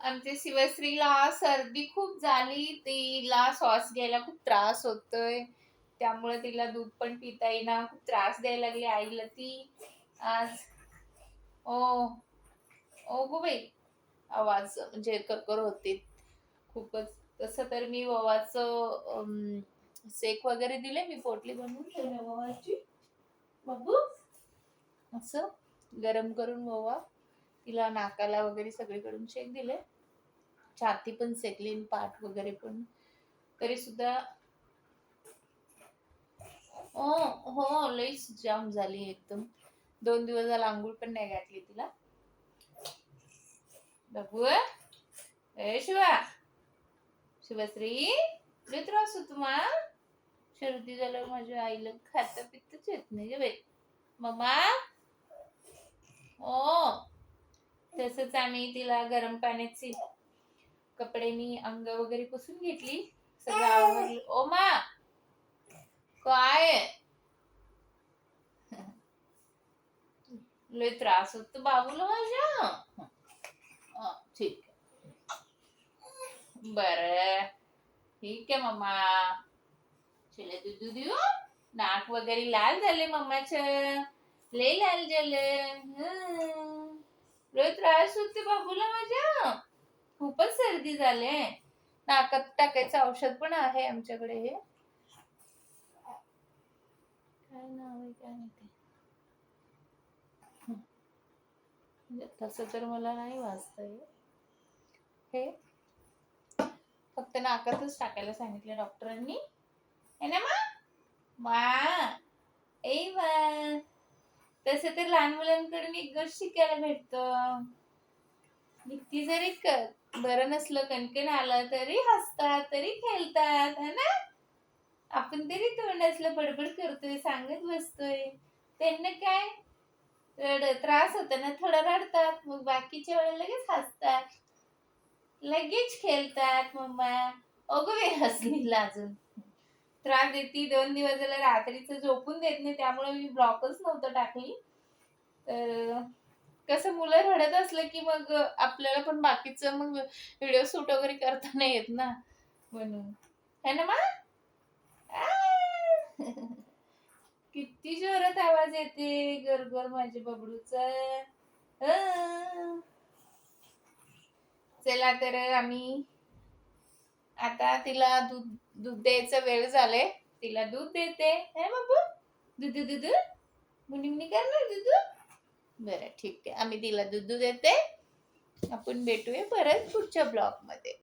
आमच्या शिवश्रीला सर्दी खूप झाली. तिला श्वास घ्यायला खूप त्रास होतोय. त्यामुळे तिला दूध पण पिता येईना. खूप त्रास द्यायला लागली आईला ती. आज ओ ओ गो बाई. आवाज म्हणजे करकर होते. खूपच. तसं तर मी ववाचं सेक वगैरे दिले मी पोटली बनवून ठेवल्या ववाची बघू. असं गरम करून ववा तिला नाकाला वगैरे सगळीकडून शेक दिले. छाती पण सेकली पाठ वगैरे पण. तरी सुद्धा ओ हो, हो लईच जाम झाली एकदम. दोन दिवस झाला आंघोळ पण नाही घातली तिला. बघू ए शिवा. शिवश्री लय त्रास होतो मा. सर्दी झाल्यावर माझ्या आईला खाता पित्तच येत नाही ग बाई. मम्मा ओ तसंच आम्ही तिला गरम पाण्याची कपड्यांनी अंग वगैरे पुसून घेतली. सगळं आवरलं. काय? लय त्रास होतो बाबूला माझ्या. ठीक. बर. ठीक आहे मम्मा. चला दूध देऊ. नाक वगैरे लाल झाले मम्माचं. लय लाल झालं. लय त्रास होते बाबूला माझ्या. खूपच सर्दी झाले नाकात टाकायचं औषध पण आहे आमच्याकडे. हे काय नाव आहे काय माहिती म्हणजे तसं तर मला नाही वाचता हे. फक्त नाकातच टाकायला सांगितलं डॉक्टरांनी. है ना मा. ए तसे तर लहान मुलांकडून एक गोष्ट शिकायला भेटतं. भीती जरी बरं नसलं कणकण आलं तरी हसतात तरी खेळतात है ना? आपण तरी तोंड असलं बडबड करतोय सांगत बसतोय. त्यांना काय रड त्रास होतो ना थोडं रडतात मग बाकीच्या वेळेला लगेच हसतात. लगेच खेळतात मम्मा. अगं वे हसली अजून. त्रास देते दोन दिवस झाला रात्रीचं झोपून देत नाही त्यामुळे मी ब्लॉकच नव्हतं टाकली. तर कसं मुलं रडत असलं की मग आपल्याला पण बाकीचं मग व्हिडिओ शूट वगैरे करता नाही येत ना. म्हणून. है ना मा? किती जोरात आवाज येते गरगर माझ्या बबडूचा. चला तर आम्ही आता तिला दूध दूध द्यायचं वेळ झालाय. तिला दूध देते. है बाबू दूध दूध दूध. मुनी मुनी करणार दूध बरं ठीक आहे. आम्ही तिला दूध देते. आपण भेटूया परत पुढच्या ब्लॉगमध्ये.